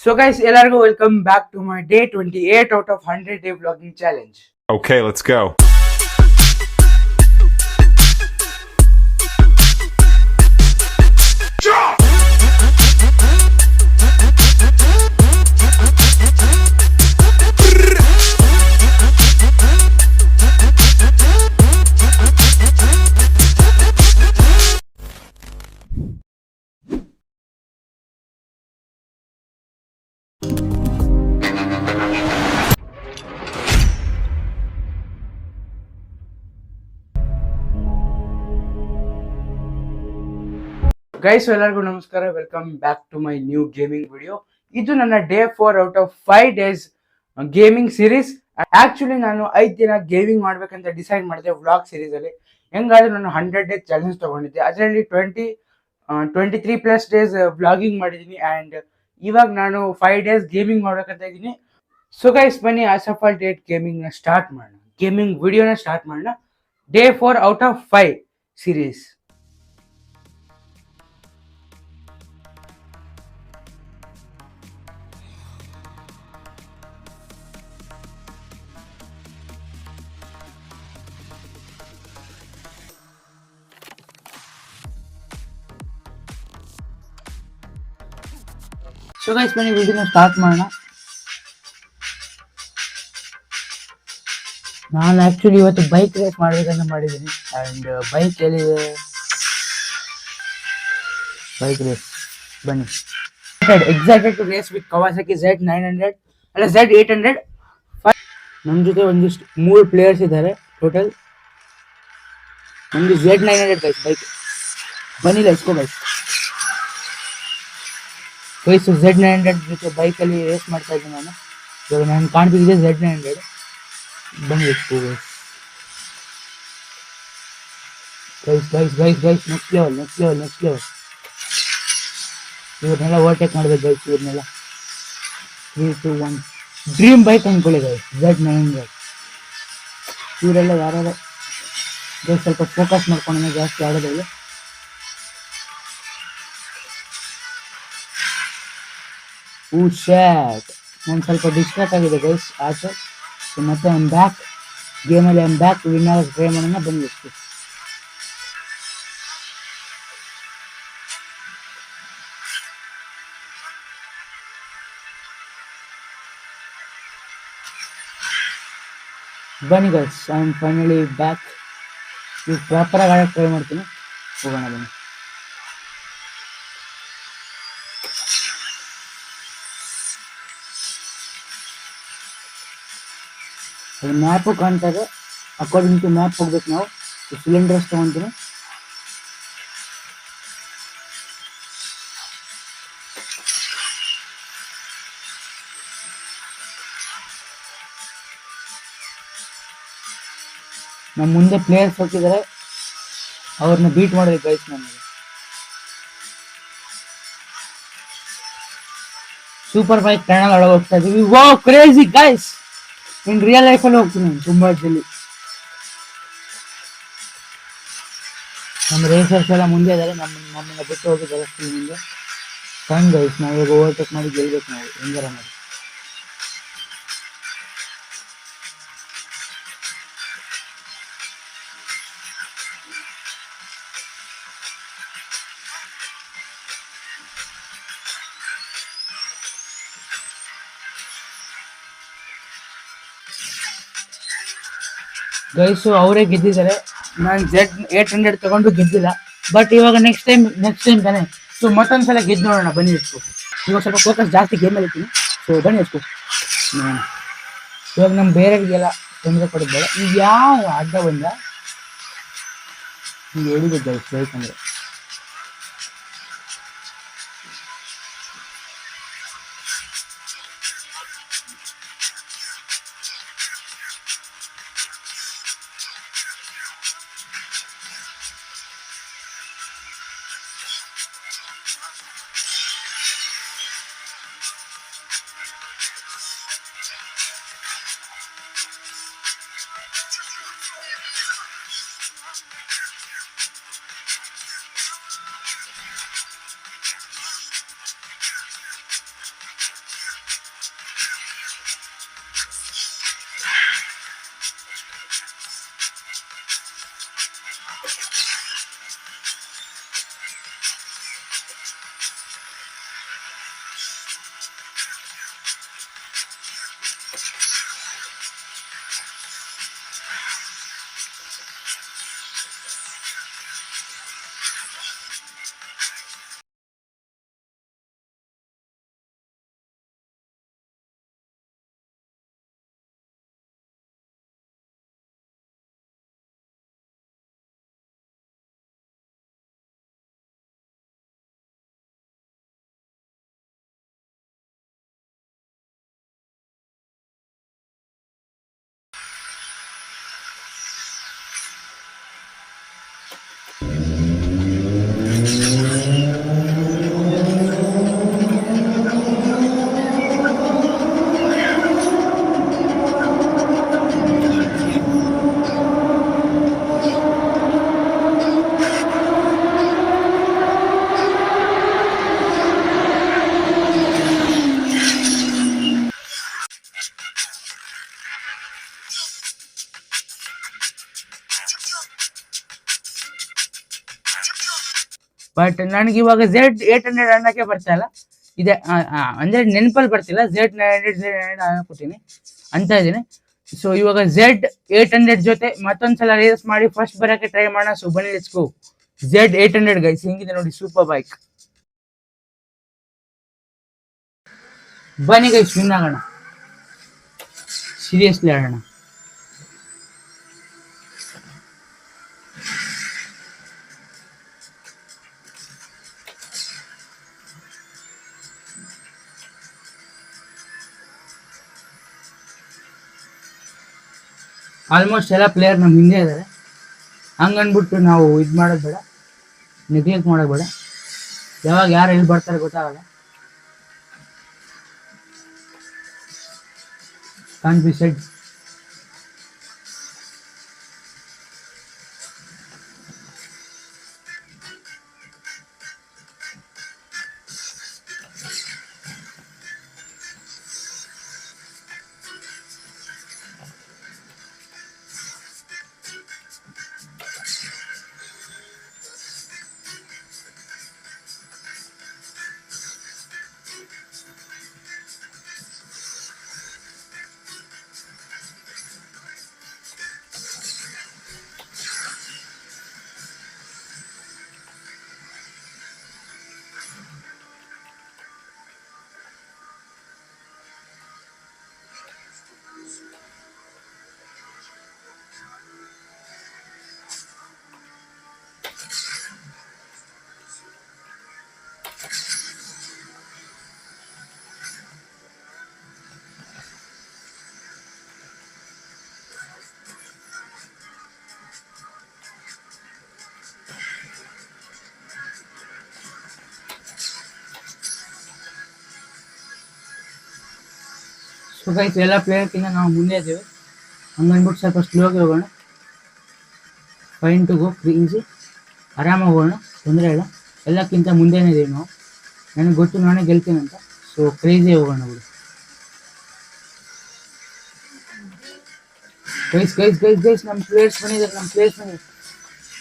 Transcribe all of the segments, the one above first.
So guys ಎಲ್ಲರಿಗೂ welcome back to my day twenty eight out of hundred day blogging challenge Okay, let's go. Guys ಎಲ್ಲರಿಗೂ ನಮಸ್ಕಾರ. Welcome back to my new gaming video ಇದು ನನ್ನ day four out of five days gaming series actually ನಾನು ಐದು ದಿನ gaming ಮಾಡ್ಬೇಕಂತ decide ಮಾಡಿದೆ vlog series ಅಲ್ಲಿ. ಹೆಂಗಾದ್ರೂ ನಾನು ಹಂಡ್ರೆಡ್ ಡೇಸ್ ಚಾಲೆಂಜ್ ತಗೊಂಡಿದ್ದೆ. ಅದರಲ್ಲಿ twenty twenty three plus days vlogging ಮಾಡಿದ್ದೀನಿ ಆ್ಯಂಡ್ ಇವಾಗ ನಾನು ಫೈವ್ ಡೇಸ್ ಗೇಮಿಂಗ್ ಮಾಡ್ಬೇಕಂತ ಇದ್ದೀನಿ. ಸೊ ಗೈಸ್ ಬನ್ನಿ ಅಸಫಲ್ ಡೇಟ್ ಗೇಮಿಂಗ್ನ ಸ್ಟಾರ್ಟ್ ಮಾಡೋಣ. ಗೇಮಿಂಗ್ ವಿಡಿಯೋನ ಸ್ಟಾರ್ಟ್ ಮಾಡೋಣ. Day four out of five series so guys ಬನ್ನಿ ವಿಡಿಯೋನ ಸ್ಟಾರ್ಟ್ ಮಾಡೋಣ. ನಾನು ಆಕ್ಚುಲಿ ಇವತ್ತು ಬೈಕ್ ರೇಸ್ ಮಾಡೋದನ್ನ ಮಾಡಿದ್ದೀನಿ. ಆ್ಯಂಡ್ ಬೈಕ್ ಎಲ್ಲಿದೆ? ಬೈಕ್ ರೇಸ್ ಬನ್ನಿ. Excited to race with Kawasaki Z nine hundred ಅಲ್ಲ ಝೆಡ್ ಏಟ್ ಹಂಡ್ರೆಡ್ ಫೈವ್ ನಮ್ಮ ಜೊತೆ ಒಂದಿಷ್ಟು ಮೂರು ಪ್ಲೇಯರ್ಸ್ ಇದ್ದಾರೆ ಟೋಟಲ್ ನಮ್ದು Z nine hundred bike bike ಬನ್ನಿ ಲೈಸ್ಕೋ ಬೈಕ್ ವಯಸ್ಸು ಝೆಡ್ ನೈನ್ ಹಂಡ್ರೆಡ್ ಜೊತೆ ಬೈಕಲ್ಲಿ ರೇಸ್ ಮಾಡ್ತಾ ಇದ್ದೀನಿ ನಾನು. ಇವಾಗ ನಾನು ಕಾಣ್ತಿದ್ದೆ ಝೆಡ್ ನೈನ್ ಹಂಡ್ರೆಡ್ ಬಂದಿತ್ತು guys guys guys guys next level next level next level ಇವ್ರನ್ನೆಲ್ಲ ಓವರ್ಟೇಕ್ ಮಾಡಬೇಕು ಗೈಸ್ ಇವ್ರನ್ನೆಲ್ಲ. Three two one dream bike ಅಂದ್ಕೊಳ್ಳಿ ಗೈಸ್ ಝೆಡ್ ನೈನ್ ಹಂಡ್ರೆಡ್ ಇವರೆಲ್ಲ ಯಾರ್ಯಾರು ಸ್ವಲ್ಪ ಫೋಕಸ್ ಮಾಡ್ಕೊಂಡು ಜಾಸ್ತಿ ಆಡೋದಿಲ್ಲ ಹೂ ಶ್ಯಾಟ್ ನಾನು ಸ್ವಲ್ಪ ಡಿಸ್ಟ್ರಾಕ್ಟ್ ಆಗಿದೆ ಗೈಸ್ ಆಚೆ. ಸೊ ಮತ್ತೆ ಐಮ್ ಬ್ಯಾಕ್ ಗೇಮಲ್ಲಿ ಐಮ್ ಬ್ಯಾಕ್ ವಿನ್ ಆಗಕ್ಕೆ ಟ್ರೈ ಮಾಡೋಣ ಬಂದಿತ್ತು ಬನ್ನಿ guys I am finally back ಈಗ ಪ್ರಾಪರಾಗಿ ಆಡೋಕ್ಕೆ ಟ್ರೈ ಮಾಡ್ತೀನಿ. ಹೋಗೋಣ, ಬನ್ನಿ. ಅದು ಮ್ಯಾಪು ಕಾಣ್ತಾ ಇದೆ ಅಕಾರ್ಡಿಂಗ್ ಟು ಮ್ಯಾಪ್ ಹೋಗ್ಬೇಕು ನಾವು. ಸಿಲಿಂಡರ್ಸ್ ತಗೊಂತೀನಿ. ನಮ್ಮ ಮುಂದೆ ಪ್ಲೇಯರ್ಸ್ ಹೋಗ್ತಿದ್ದಾರೆ ಅವ್ರನ್ನ ಬೀಟ್ ಮಾಡೋದು ಗೈಸ್ ನಮಗೆ. ಸೂಪರ್ ಬೈಕ್ ಕ್ಯಾನಲ್ ಒಳಗೆ ಹೋಗ್ತಾ ಇದೀವಿ. ವಾ ಕ್ರೇಜಿ ಗೈಸ್ ಇನ್ ರಿಯಲ್ ಲೈಫಲ್ಲಿ ಹೋಗ್ತೀನಿ ತುಂಬಾ ಜಲ್ಲಿ ನಮ್ಮ ರೇಸರ್ಸ್ ಎಲ್ಲ ಮುಂದೆ ಇದ್ದಾರೆ ನಮ್ಮ ನಮ್ಮನ್ನ ಬಿಟ್ಟು ಹೋಗಿ ಬರಸ್ತೀವಿ ನಿಮಗೆ. ಫೈನ್ ಗೈಸ್ ನಾವು ಓವರ್ ಓವರ್ಟೇಕ್ ಮಾಡಿ ಗೆಲ್ಬೇಕು ನಾವು, ಹೆಂಗಾರ ಮಾಡಿ. ಗೈಸು ಅವರೇ ಗೆದ್ದಿದ್ದಾರೆ. ನಾನು ಜೆಡ್ ಏಟ್ ಹಂಡ್ರೆಡ್ ತಗೊಂಡು ಗೆದ್ದಿಲ್ಲ. ಬಟ್ ಇವಾಗ ನೆಕ್ಸ್ಟ್ ಟೈಮ್ ನೆಕ್ಸ್ಟ್ ಟೈಮ್ ತಾನೆ. ಸೊ ಮತ್ತೊಂದ್ಸಲ ಗೆದ್ದು ನೋಡೋಣ. ಬನ್ನಿ ಇಟ್ಕೋ ಇವಾಗ ಸ್ವಲ್ಪ ಫೋಕಸ್ ಜಾಸ್ತಿ ಗೇಮಲ್ಲಿ ಇರ್ತೀನಿ ಸೊ ಬನ್ನಿ ಇಟ್ಕೋ. ಇವಾಗ ನಮ್ಮ ಬೇರೆಯವರಿಗೆಲ್ಲ ತೊಂದರೆ ಕೊಡಬೇಡ ಈಗ ಯಾವ ಅಡ್ಡ ಬಂದ? ಈಗ ಹೇಳಿದೆ ಗೈಸ್ ಬಟ್ ನನಗೆ ಇವಾಗ ಝೆಡ್ ಏಟ್ ಹಂಡ್ರೆಡ್ ಅನ್ನಕ್ಕೆ ಬರ್ತಾ ಇಲ್ಲ. ಇದೆ ಅಂದರೆ ನೆನಪಲ್ಲಿ ಬರ್ತಿಲ್ಲ Z nine hundred Z hundred ಅಂತ ಇದ್ದೀನಿ. ಸೊ ಇವಾಗ ಝೆಡ್ ಏಟ್ ಹಂಡ್ರೆಡ್ ಜೊತೆ ಮತ್ತೊಂದ್ಸಲ ರೇಸ್ ಮಾಡಿ ಫಸ್ಟ್ ಬರೋಕ್ಕೆ ಟ್ರೈ ಮಾಡೋಣ. ಸೊ ಬನ್ನಿ let's go Z eight hundred guys ಹೆಂಗಿದೆ ನೋಡಿ ಸೂಪರ್ ಬೈಕ್ ಬನ್ನಿ ಗೈಸ್ ವಿನ್ ಆಗೋಣ. ಸೀರಿಯಸ್ಲಿ ಆಡೋಣ. ಆಲ್ಮೋಸ್ಟ್ ಎಲ್ಲ ಪ್ಲೇಯರ್ ನಮ್ಮ ಹಿಂದೆ ಇದ್ದಾರೆ ಹಂಗನ್ಬಿಟ್ಟು ನಾವು ಇದು ಮಾಡೋದು ಬೇಡ. ನೆಗ್ಲೆಕ್ಟ್ ಮಾಡೋದು ಬೇಡ. ಯಾವಾಗ ಯಾರು ಎಲ್ಲಿ ಬರ್ತಾರೆ ಗೊತ್ತಾಗಲ್ಲ. Can be said so guys ಎಲ್ಲ ಪ್ಲೇಯರ್ಕಿಂತ ನಾವು ಮುಂದೆ ಇದ್ದೇವೆ. ಹಂಗನ್ಬಿಟ್ಟು ಸ್ವಲ್ಪ ಸ್ಲೋಗೆ ಹೋಗೋಣ. ಫೈನ್ ಟು ಗೋ ಕ್ರೀನ್ಸಿ ಆರಾಮಾಗಿ ಹೋಗೋಣ, ತೊಂದರೆ ಇಲ್ಲ. ಎಲ್ಲಕ್ಕಿಂತ ಮುಂದೆನೇ ಇದೀವಿ ನಾವು. ನನಗೆ ಗೊತ್ತು, ನಾನೇ ಗೆಲ್ತೀನಿ ಅಂತ. ಸೊ ಕ್ರೇಜಿ ಹೋಗೋಣ ಬಿಡು. ಗೈಸ್ ಗೈಸ್ ಗೈಸ್ ಗೈಸ್ ನಮ್ಮ ಪ್ಲೇಯರ್ಸ್ ಬಂದಿದ್ದಾರೆ ನಮ್ಮ ಪ್ಲೇಯರ್ಸ್ ಬಂದಿದ್ದಾರೆ.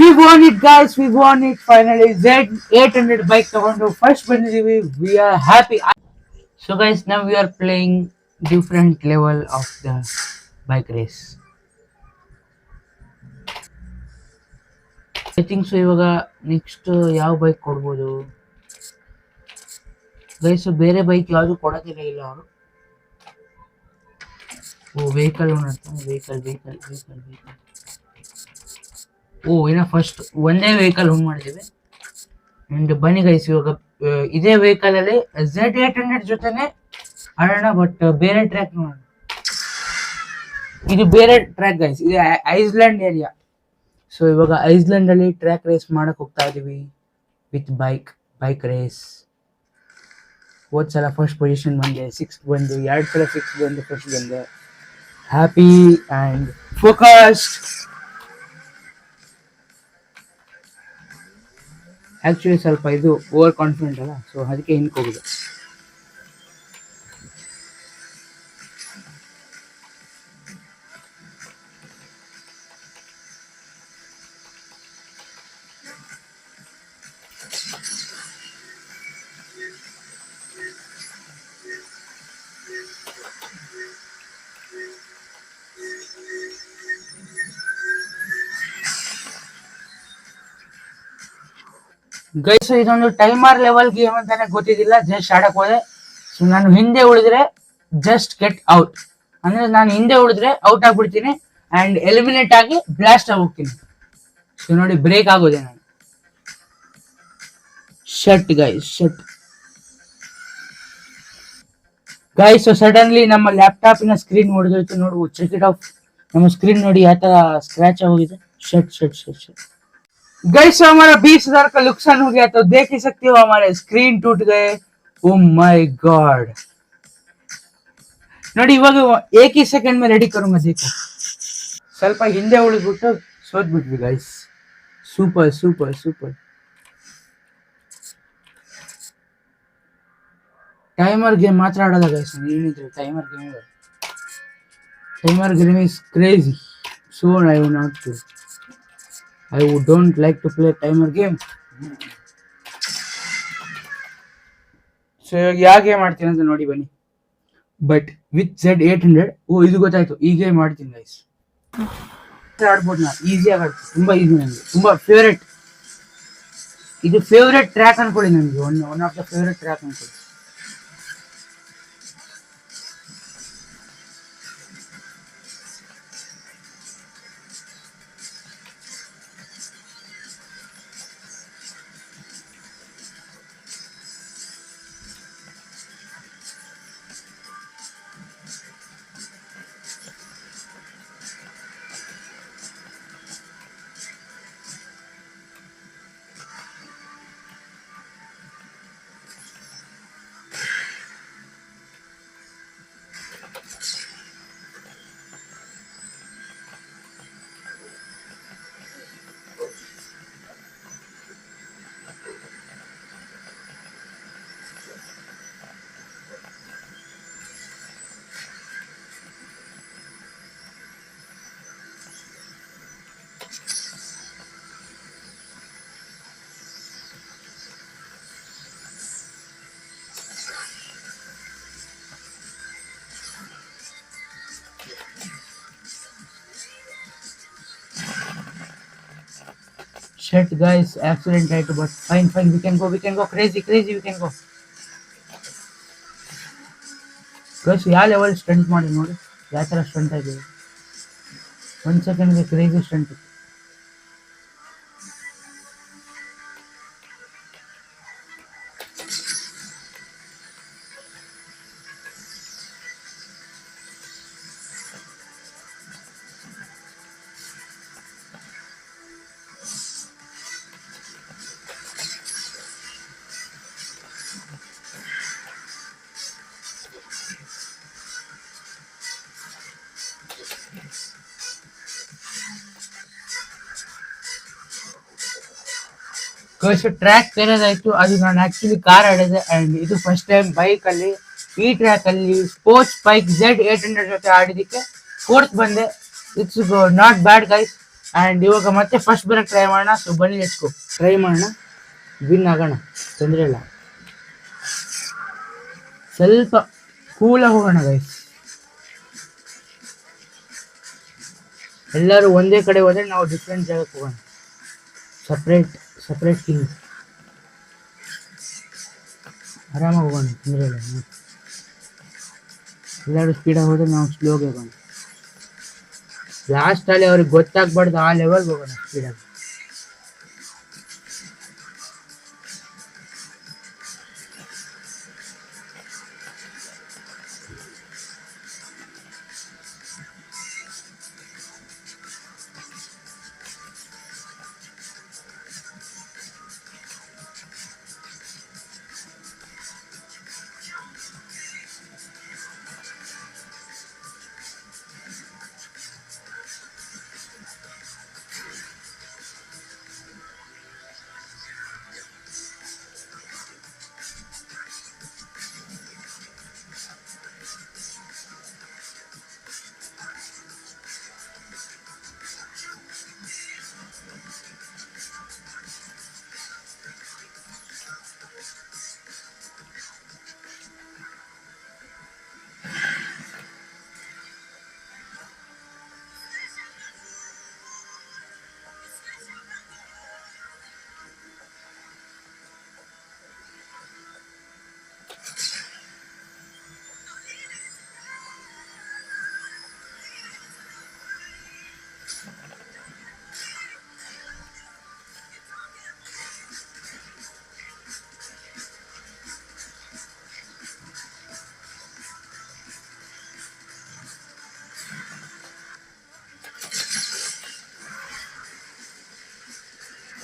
We won it guys we won it finally Z eight hundred bike ತಗೊಂಡು ಫಸ್ಟ್ ಬಂದಿದ್ದೀವಿ. We are happy so guys ನಮ್ we are playing different level of the bike race I think so ಇವಾಗ next ಯಾವ bike ಕೊಡ್ಬೋದು? Guys ಬೇರೆ bike ಯಾವುದು ಕೊಡೋದಿಲ್ಲ ಇಲ್ಲ ಅವರು. ಓ ವೆಹಿಕಲ್ ನೋಡ್ತಾನೆ ವೆಹಿಕಲ್ ವೆಹಿಕಲ್ ವೆಹಿಕಲ್ ವೆಹಿಕಲ್ ಓ, ಇನ್ನ ಫಸ್ಟ್ ಒಂದೇ ವೆಹಿಕಲ್ ಹೋಗಿ ಮಾಡಿದ್ದೀವಿ. ಅಂಡ್ ಬನ್ನಿ ಗೈಸ್ ಇವಾಗ ಇದೇ ವೆಹಿಕಲ್ ಅಲ್ಲಿ ಝೆಡ್ ಏಟ್ ಹಂಡ್ರೆಡ್ ಜೊತೆನೆ ಆಡೋಣ ಬಟ್ ಬೇರೆ ಟ್ರ್ಯಾಕ್ ನೋಡೋಣ. ಇದು ಬೇರೆ ಟ್ರ್ಯಾಕ್ ಗೈಸ್ ಇದು ಐಸ್ಲ್ಯಾಂಡ್ ಏರಿಯಾ ಸೊ ಇವಾಗ ಐಸ್ಲ್ಯಾಂಡ್ ಅಲ್ಲಿ ಟ್ರ್ಯಾಕ್ ರೇಸ್ ಮಾಡಕ್ ಹೋಗ್ತಾ ಇದೀವಿ ವಿತ್ ಬೈಕ್ ಬೈಕ್ ರೇಸ್ ಹೋದ್ ಸಲ ಫಸ್ಟ್ ಪೊಸಿಷನ್ ಬಂದೆ ಸಿಕ್ಸ್ ಬಂದು, ಎರಡು ಸಲ ಸಿಕ್ಸ್ ಬಂದು ಫಸ್ಟ್ ಬಂದೆ. ಹ್ಯಾಪಿ ಅಂಡ್ ಫೋಕಸ್ ಆ್ಯಕ್ಚುಲಿ ಸ್ವಲ್ಪ ಇದು ಓವರ್ ಕಾನ್ಫಿಡೆಂಟ್ ಅಲ್ಲ ಸೊ ಅದಕ್ಕೆ ಹಿಂಗೆ ಹೋಗಿದೆ. ಗೈಸ್, ಇದೊಂದು ಟೈಮರ್ ಲೆವೆಲ್ ಗೇಮ್ ಅಂತಾನೆ ಗೊತ್ತಿದ್ದಿಲ್ಲ. ಜಸ್ಟ್ ಆಡಕ್ ಹೋದೆ. ಸೊ ನಾನು ಹಿಂದೆ ಉಳಿದ್ರೆ ಜಸ್ಟ್ ಗೆಟ್ ಔಟ್ ಅಂದ್ರೆ ನಾನು ಹಿಂದೆ ಉಳಿದ್ರೆ ಔಟ್ ಆಗ್ಬಿಡ್ತೀನಿ ಅಂಡ್ ಎಲಿಮಿನೇಟ್ ಆಗಿ ಬ್ಲಾಸ್ಟ್ ಆಗಿ ಹೋಗ್ತೀನಿ ಸೊ ನೋಡಿ ಬ್ರೇಕ್ ಆಗೋದೆ ನಾನು. Shut guys shut guys so suddenly ನಮ್ಮ ಲ್ಯಾಪ್ಟಾಪಿನ ಸ್ಕ್ರೀನ್ ಹೊಡೆದೋಯ್ತು ನೋಡು ಚೆಕ್ ಇಟ್ ಆಫ್ ನಮ್ಮ ಸ್ಕ್ರೀನ್ ನೋಡಿ ಯಾವ ತರ ಸ್ಕ್ರಾಚ್ ಆಗೋಗಿದೆ shirt shirt shirt shut gas हमारा बीस हजार का नुकसान हो गया तो देख ही सकते हो हमारे स्क्रीन टूट गए ओ माय गॉड ನೋಡಿ ಇವಾಗ ಏಕ್ ಈ ಸೆಕೆಂಡ್ ಮೇಲೆ ರೆಡಿ ಕರುಂಗ ದೇಖೋ ಸ್ವಲ್ಪ ಹಿಂದೆ ಉಳಿದ್ಬಿಟ್ಟು ಸೋತ್ಬಿಟ್ವಿ guys super super super timer game ಮಾತ್ರ ಆಡೋದ ಗೈಸ್ ಏನಿದ್ರು timer game timer game is crazy so I ವು not to I don't like to play timer game. So ಇವಾಗ ಯಾವ ಗೇಮ್ ಆಡ್ತೀನಿ ಅಂತ ನೋಡಿ ಬನ್ನಿ. But with Z eight hundred ಓ, ಇದು ಗೊತ್ತಾಯ್ತು. ಈ ಗೇಮ್ ಆಡ್ತೀನಿ ಗೈಸ್ ಆಡ್ಬೋದು ನಾನು. ಈಸಿಯಾಗಿ ಆಡ್ತೀನಿ. ತುಂಬ ಈಸಿ ನನಗೆ ತುಂಬ ಫೇವ್ರೆಟ್ ಇದು ಫೇವ್ರೆಟ್ ಟ್ರ್ಯಾಕ್ ಅನ್ಕೊಳ್ಳಿ ನನಗೆ. One one of the favourite track ಅನ್ಕೊಳ್ಳಿ. Shit, guys, accident ಆಯ್ತು but fine fine we can go we can go crazy crazy we can go guys ಯಾವ ಲೆವೆಲ್ ಸ್ಟಂಟ್ ಮಾಡಿ ನೋಡಿ? ಯಾವ ಥರ ಸ್ಟಂಟ್ ಆಗಿದೆ? ಒಂದು ಸೆಕೆಂಡ್ಗೆ ಕ್ರೇಜಿ ಸ್ಟಂಟ್ ಗೈಸ್ ಟ್ರ್ಯಾಕ್ ಬೇರೆದಾಯ್ತು ಅದು ನಾನು ಆಕ್ಚುಲಿ ಕಾರ್ ಆಡಿದೆ ಅಂಡ್ ಇದು ಫಸ್ಟ್ ಟೈಮ್ ಬೈಕ್ ಅಲ್ಲಿ ಈ ಟ್ರ್ಯಾಕ್ ಅಲ್ಲಿ sports bike Z eight hundred ಜೊತೆ ಆಡಿದಕ್ಕೆ ಫೋರ್ತ್ ಬಂದೆ. It's not bad guys and ಇವಾಗ ಮತ್ತೆ ಫಸ್ಟ್ ಬರಕ್ ಟ್ರೈ ಮಾಡೋಣ. ಸೊ ಬನ್ನಿ ಎಷ್ಟು ಟ್ರೈ ಮಾಡೋಣ. ವಿನ್ ಆಗೋಣ. ತೊಂದರೆ ಇಲ್ಲ. ಸ್ವಲ್ಪ ಕೂಲಾಗಿ ಹೋಗೋಣ ಗೈಸ್ ಎಲ್ಲರೂ ಒಂದೇ ಕಡೆ ಹೋದ್ರೆ ನಾವು ಡಿಫ್ರೆಂಟ್ ಜಾಗಕ್ಕೆ ಹೋಗೋಣ. ಸಪ್ರೇಟ್ ಸಪ್ರೇಟ್ ಕಿಂಗ್ ಆರಾಮಾಗಿ ಹೋಗೋಣ, ತೊಂದರೆ ಇಲ್ಲ. ಎಲ್ಲರೂ ಸ್ಪೀಡಾಗಿ ಹೋದ್ರೆ ನಾವು ಸ್ಲೋಗೆ ಹೋಗೋಣ. ಲಾಸ್ಟಲ್ಲಿ ಅವ್ರಿಗೆ ಗೊತ್ತಾಗ್ಬಾರ್ದು ಆ ಲೆವೆಲ್ಗೆ ಹೋಗೋಣ ಸ್ಪೀಡಾಗಿ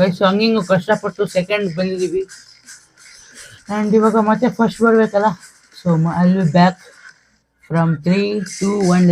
ಗೈಸ್ ಹಂಗಿಂಗು ಕಷ್ಟಪಟ್ಟು ಸೆಕೆಂಡ್ ಬಂದಿದ್ದೀವಿ ಆ್ಯಂಡ್ ಇವಾಗ ಮತ್ತೆ ಫಸ್ಟ್ ಬರಬೇಕಲ್ಲ so I will back from three two one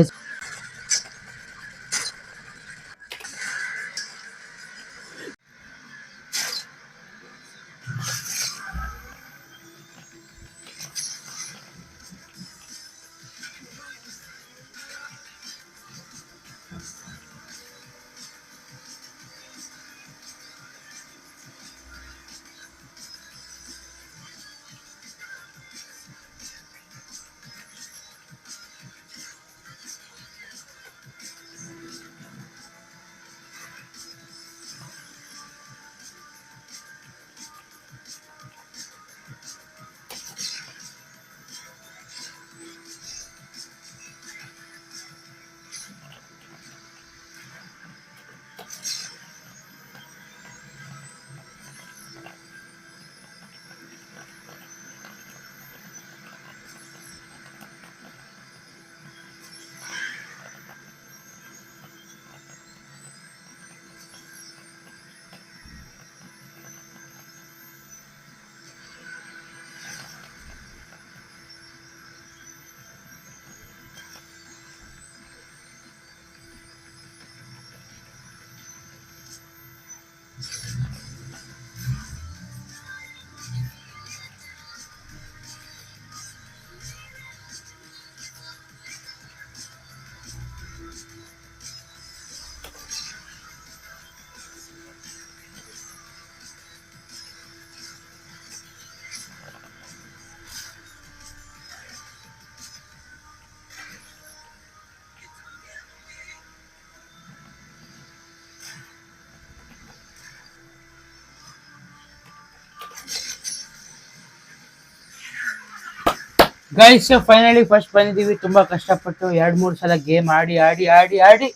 guys finally first ಬಂದಿದ್ದೀವಿ ತುಂಬಾ ಕಷ್ಟಪಟ್ಟು ಎರಡ್ ಮೂರು ಸಲ ಗೇಮ್ ಆಡಿ ಆಡಿ ಆಡಿ ಆಡಿ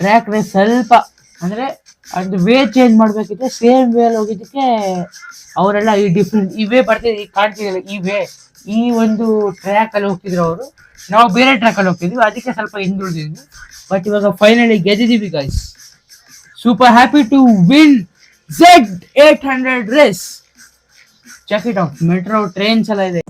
ಟ್ರ್ಯಾಕ್ ರೇಸ್ ಸ್ವಲ್ಪ ಅಂದ್ರೆ ಅದು ವೇ ಚೇಂಜ್ ಮಾಡಬೇಕಿದ್ರೆ ಸೇಮ್ ವೇ ಅಲ್ಲಿ ಹೋಗಿದ್ದಕ್ಕೆ ಅವರೆಲ್ಲ ಈ ಡಿಫ್ರೆಂಟ್ ಈ ವೇ ಬರ್ತಿದೆ ಈಗ ಕಾಣ್ತಿದ್ದಿಲ್ಲ ಈ ವೇ ಈ ಒಂದು ಟ್ರ್ಯಾಕ್ ಅಲ್ಲಿ ಹೋಗ್ತಿದ್ರು ಅವರು. ನಾವು ಬೇರೆ ಟ್ರ್ಯಾಕ್ ಅಲ್ಲಿ ಹೋಗ್ತಿದ್ವಿ, ಅದಕ್ಕೆ ಸ್ವಲ್ಪ ಹಿಂದುಳಿದಿದ್ವಿ. ಬಟ್ ಇವಾಗ finally ಗೆದ್ದಿದ್ದೀವಿ guys super happy to win Z eight hundred race check it metro trains ಎಲ್ಲ ಇದೆ.